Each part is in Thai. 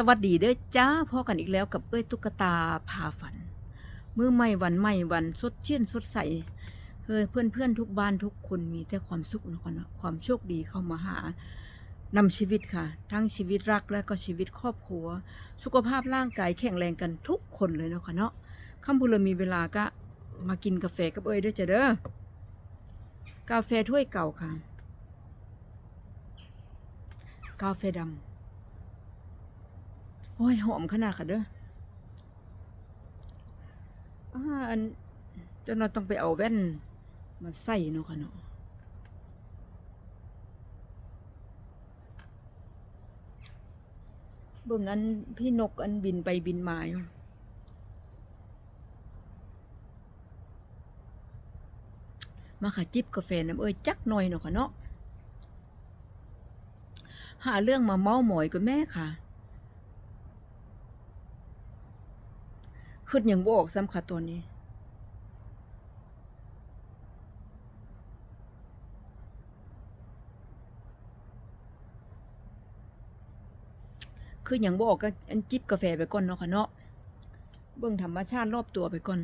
สวัสดีเด้อจ้าพ่อกันอีกแล้วกับเอ้ยตุ๊กตาพาฝันมือใหม่วันใหม่วันสดชื่นสดใสเฮ้ยเพื่อนเพื่อนทุกบ้านทุกคนมีแต่ความสุขนะคนนะความโชคดีเข้ามาหานำชีวิตค่ะ ทั้งชีวิตรักและก็ชีวิตครอบครัว สุขภาพร่างกายแข็งแรงกันทุกคนเลยเนาะค่ะเนาะคำพูดเลยมีเวลาก็มากินกาแฟกับเอ้ยเด้วยจ้ะเด้อกาแฟถ้วยเก่าค่ะ กาแฟดำ โอ้ย หอมขนาดค่ะเด้ออันจนเราต้องไปเอาแว่น มาใส่เนาะค่ะเนาะเบิ่งอันพี่นกอันบินไปบินมาอยู่มาค่ะจิบกาแฟน้ำเอ้ยจักหน่อยเนาะค่ะเนาะหาเรื่องมาเมาหมอยกับแม่ค่ะ ขึ้นอย่างบออกซ้ำค่ะตัวนี้ คืออย่างบออกก็จิบกาแฟไปก่อนเนาะค่ะเนาะเบื้องธรรมชาติรอบตัวไปก่อน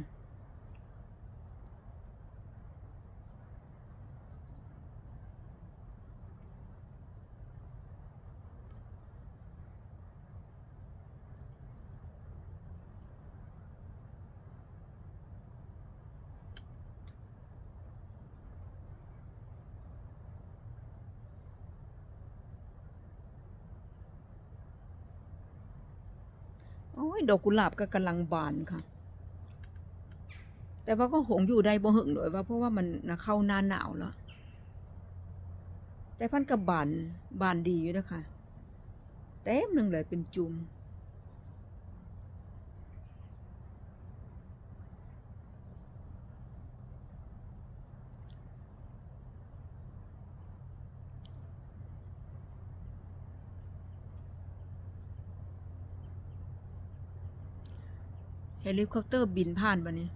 ยดอกกุหลาบก็กำลังบานค่ะ แต่ว่าก็หงอยู่ได้บ่หึงเลยว่าเพราะว่ามันเข้าหน้าหนาวแล้ว แต่พันกับบานบานดีอยู่นะคะเต็มหนึ่งเลยเป็นจุ่ม เฮลิคอปเตอร์บินผ่านบันนี้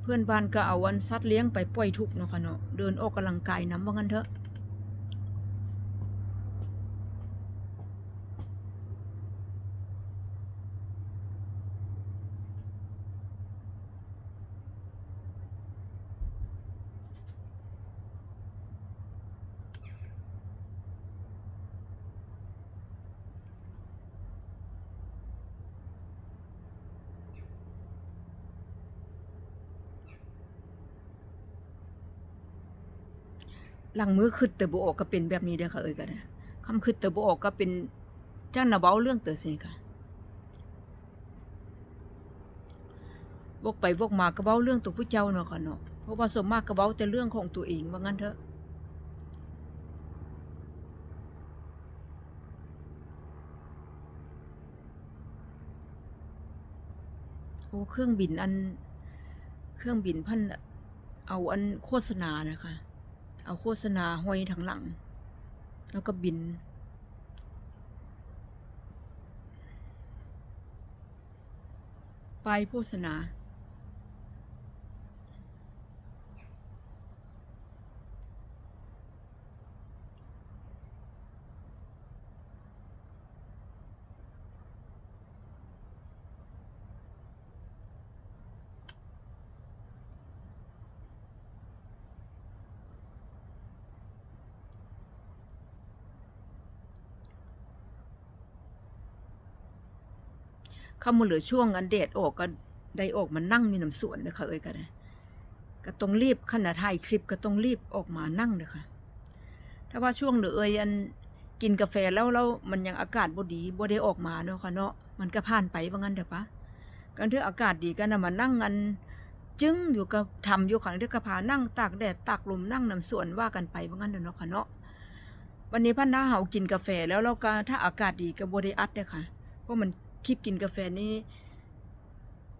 เพื่อนบ้านก็เอาวันสัตว์เลี้ยงไปปล่อยทุกเนาะค่ะเนาะ เดินออกกำลังกายน้ำว่างั้นเถอะ หลังมือขึ้นแต่บออกก็เป็นแบบนี้เด้อค่ะเอ้ยก็ได้คำขึ้นแต่บออกก็เป็นจ้าหน้าเว้าเรื่องเตอสิค่ะวกไปวกมาก็เว้าเรื่องตัวผู้เจ้าเนาะค่ะเนาะเพราะว่าส่วนมากก็เว้าแต่เรื่องของตัวเองว่างั้นเถอะโอ้เครื่องบินอัน เครื่องบินพันเอาอันโฆษณานะคะ เอาโฆษณาห้อยทางหลัง แล้วก็บิน ไปโฆษณา เข้ามาเหลือช่วงอันเดดออกก็ได้ออกมานั่งอยู่น้ำสวนเลยค่ะเอ้ยก็ได้ก็ต้องรีบขณะถ่ายคลิปก็ต้องรีบออกมานั่งเลยค่ะ ถ้าว่าช่วงเหลือเอ้ยอันกินกาแฟแล้วแล้วมันยังอากาศบ่ดีบ่ได้ออกมาเนาะค่ะเนาะมันก็ผ่านไปว่างั้นเถอะปะกันเถอะอากาศดีกันนะมานั่งอันจึงอยู่กับทำอยู่ขังเถอะกระพานั่งตากแดดตากลมนั่งน้ำสวนว่ากันไปว่างั้นเถอะเนาะค่ะเนาะวันนี้พันน้าเฮากินกาแฟแล้วเราก็ถ้าอากาศดีก็บ่ได้อัดเด้อค่ะเพราะมัน คลิปกินกาแฟนี่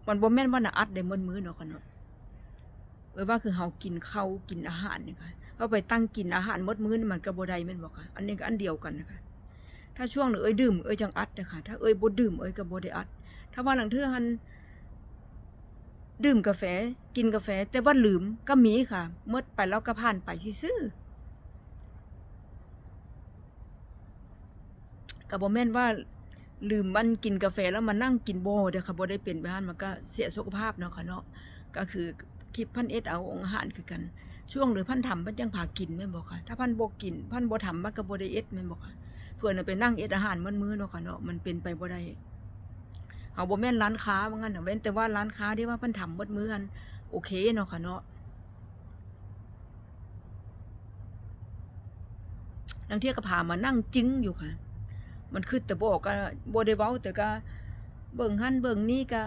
มันบ่แม่นว่าน่ะอัดได้มื้อมื้อเนาะค่ะเนาะเออว่าคือเฮากินข้าวกินอาหารนี่ค่ะเฮาไปตั้งกินอาหารมื้อมื้อมันก็บ่ได้แม่นบ่ค่ะ อันนี้ก็อันเดียวกันนะคะถ้าช่วงหนึ่งเอ้ยดื่มเอ้ยจังอัดนะคะถ้าเอ้ยบ่ดื่มเอ้ยก็บ่ได้อัด ถ้าว่าหลังเทื่อหันดื่มกาแฟกินกาแฟ แต่ว่าลืมก็มีค่ะเมื่อไปแล้วก็ผ่านไปซื่อก็บ่แม่นว่า ลืมมันกินกาแฟแล้วมานั่งกินโบเด้อค่ะบ่ได้เป็นไปหันมันก็เสียสุขภาพเนาะค่ะเนาะก็คือคลิปพันเอ็ดเอาองค์หารคือกัน ช่วงหรือพันทำพันจังพากินแม่นบ่ค่ะ ถ้าพันโบกิน พันโบทำมันก็บ่ได้เอ็ดแม่นบ่ค่ะเพื่อนไปนั่งเอ็ดอาหารมื้อมื้อเนาะค่ะเนาะมันเป็นไปบ่ได้เฮาบ่แม่นร้านค้าว่างั้นเว้นแต่ว่าร้านค้าที่ว่าพิ่นทำเบิดมื้ออันโอเคเนาะค่ะเนาะลางเที่ยก็พามานั่งจิ้งอยู่ค่ะ มันคือแต่บอกก็บ่ได้เว้าแต่ก็เบิ่งหั่นเบิ่งนี่ก็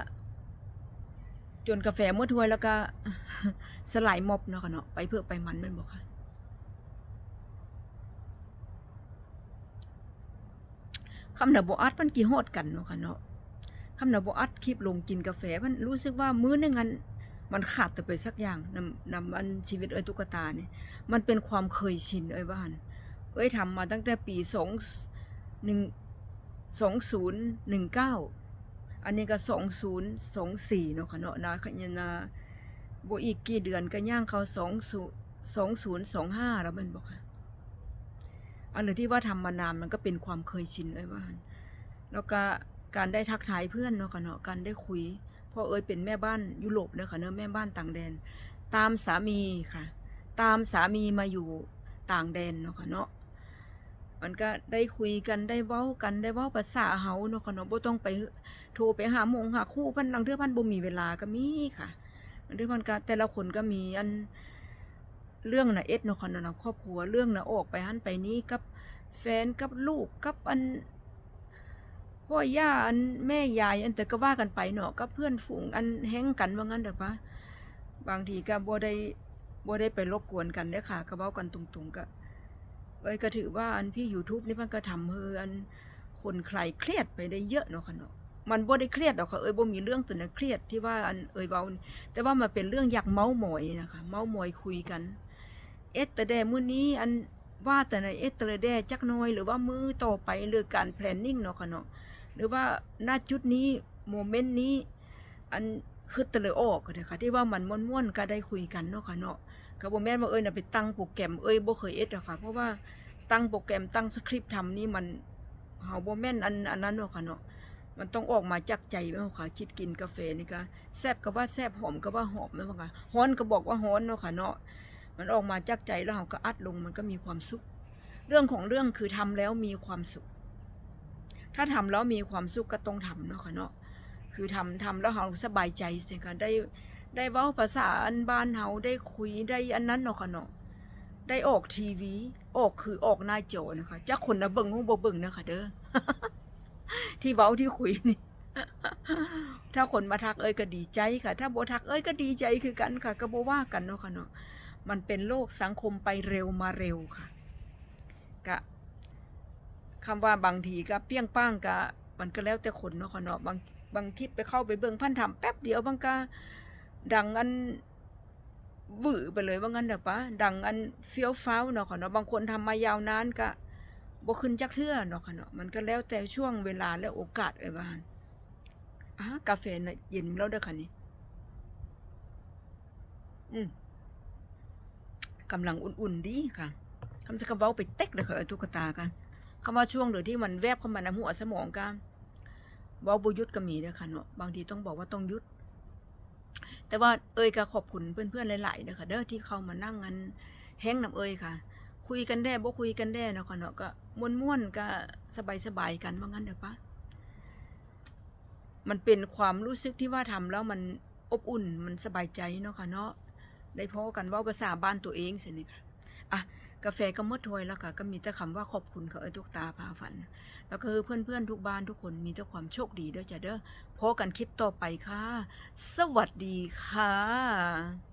จนกาแฟหมดถ้วยแล้วก็สลายมอบเนาะค่ะเนาะไปเพื่อไปมันแม่นบ่ค่ะคำหน่ะบ่อัดมันกี่ฮอดกันเนาะค่ะเนาะคำหน่ะบ่อัดคลิปลงกินกาแฟมันรู้สึกว่ามื้อนึงอันมันขาดแต่ไปสักอย่างนำนำอันชีวิตเอ้ยตุ๊กตานี่มันเป็นความเคยชินเอ้ยว่านเอ้ยทำมาตั้งแต่ปีสอง 2 1 2019อันนี้ก็สองศูนย์สองสี่เนาะค่ะเนาะนาขยนาบอีกกี่เดือนก็ย่างเขาสองศูนย์สองศูนย์สองห้าแล้วมันบอกค่ะ อันเลยที่ว่าทำมานานมันก็เป็นความเคยชินเอ้ยว่าแล้วก็การได้ทักทายเพื่อนเนาะค่ะเนาะการได้คุยพราะเอ้ยเป็นแม่บ้านยุโรปเนาะค่ะเนาะแม่บ้านต่างแดน ตามสามีค่ะ ตามสามีมาอยู่ต่างแดนเนาะค่ะเนาะ มันก็ได้คุยกันได้เว้ากันได้เว้าภาษาเฮาเนาะค่ะเนาะบ่ต้องไปโทรไปหาหมงหาคู่เพันลังเทื่อพันบ่มีเวลาก็มีค่ะลังเทื่อพันก็แต่ละคนก็มีอันเรื่องน่ะเอ็ดเนาะค่ะเนาะครอบครัวเรื่องน่ะออกไปหันไปนี้กับแฟนกับลูกกับอันพ่อย่าอันแม่ยายอันแต่ก็ว่ากันไปเนาะกับเพื่อนฝูงอันแฮ้งกันว่างั้นเด้อปะบางทีก็บ่ได้บ่ได้ไปรบกวนกันเด้อค่ะก็เว้ากันตรงๆก็ เอ้ยก็ถือว่าอันพี่ YouTube นี่มันก็ทำให้อันคนใครเครียดไปได้เยอะเนาะค่ะเนาะมันบ่ได้เครียดดอกค่ะเอ้ยบ่มีเรื่องตัวนั้นเครียดที่ว่าอันเอ้ยเว้าแต่ว่ามันเป็นเรื่องอยากเมาหมอยนะคะเมาหมอยคุยกัน เอ็ดแต่แดมื้อนี้อันว่าแต่ในเอ็ดแต่แดจักน้อย หรือว่ามือต่อไปเรื่องการ planning เนาะค่ะเนาะหรือว่าณจุดนี้โมเมนต์นี้ อันคือตะเลยออกก็ได้ค่ะที่ว่ามันม่วนๆก็ได้คุยกันเนาะค่ะเนาะ ก็บ่แม่นว่าเอ้ยน่ะไปตั้งโปรแกรมเอ้ยบ่เคยเอ็ดหรอกค่ะ เพราะว่าตั้งโปรแกรมตั้งสคริปต์ทำนี่มันเฮาบ่แม่นอันอันนั้นเนาะค่ะเนาะมันต้องออกมาจากใจแม่นบ่ค่ะคิดกินกาแฟนี่ก็แซ่บก็ว่าแซ่บหอมก็ว่าหอมแม่นบ่ค่ะฮ้อนก็บอกว่าฮ้อนเนาะค่ะเนาะมันออกมาจากใจแล้วเฮาก็อัดลงมันก็มีความสุข เรื่องของเรื่องคือทำแล้วมีความสุข ถ้าทำแล้วมีความสุขก็ต้องทำเนาะค่ะเนาะคือทำทำแล้วเฮาสบายใจสิค่ะได้ ได้เว้าภาษาอันบ้านเฮาได้คุยได้อันนั้นเนาะค่ะเนาะได้ออกทีวี ออกคือออกหน้าโจนะคะจักคนนะเบิ่งฮู้บ่เบิ่งนะคะเด้อที่เว้าที่คุยนี่ถ้าคนมาทักเอ้ยก็ดีใจค่ะ ถ้าบ่ทักเอ้ยก็ดีใจคือกันค่ะ ก็บ่ว่ากันเนาะค่ะเนาะมันเป็นโลกสังคมไปเร็วมาเร็วค่ะกะคำว่าบางทีก็เปี้ยงป้างก็มันก็แล้วแต่คนเนาะค่ะเนาะบางบางคลิปไปเข้าไปเบิ่งพันทำแป๊บเดียวบางก็ ดังอันวือไปเลยว่างั้นเด้อปะดังอันเฟี้ยวฟ้าวเนาะค่ะเนาะบางคนทำมายาวนานก็บ่ขึ้นจักเทื่อเนาะค่ะเนาะมันก็แล้วแต่ช่วงเวลาและโอกาสเอ้ยว่าหั่นอ่ากาแฟน่ะเย็นแล้วเด้อค่ะนี่อืมกำลังอุ่นๆดีค่ะคำสักเว้าไปเต็กเลยค่ะตุ๊กตากันคำว่าช่วงหรือที่มันแวบเข้ามาในหัวสมองกันเว้าบ่ยุดก็มีเด้อค่ะเนาะบางทีต้องบอกว่าต้องยุด แต่ว่าเอ้ยก็ขอบคุณเพื่อนๆหลายๆนะคะเด้อที่เข้ามานั่งกันแห้งน้ำเอ้ยค่ะ คุยกันได้บ่คุยกันได้เนาะค่ะเนาะก็ม่วนๆก็สบายๆกันว่างั้นเด้อปะมันเป็นความรู้สึกที่ว่าทำแล้วมันอบอุ่นมันสบายใจเนาะค่ะเนาะได้พอกันว่าภาษาบ้านตัวเองสินี่ค่ะอะ กาแฟก็มดถ้วยแล้วค่ะก็มีแต่คำว่าขอบคุณค่ะเอ้ยทุกตาพาฝัน แล้วก็คือเพื่อนๆทุกบ้านทุกคนมีแต่ความโชคดีเด้อจ้ะเด้อพบกันคลิปต่อไปค่ะ สวัสดีค่ะ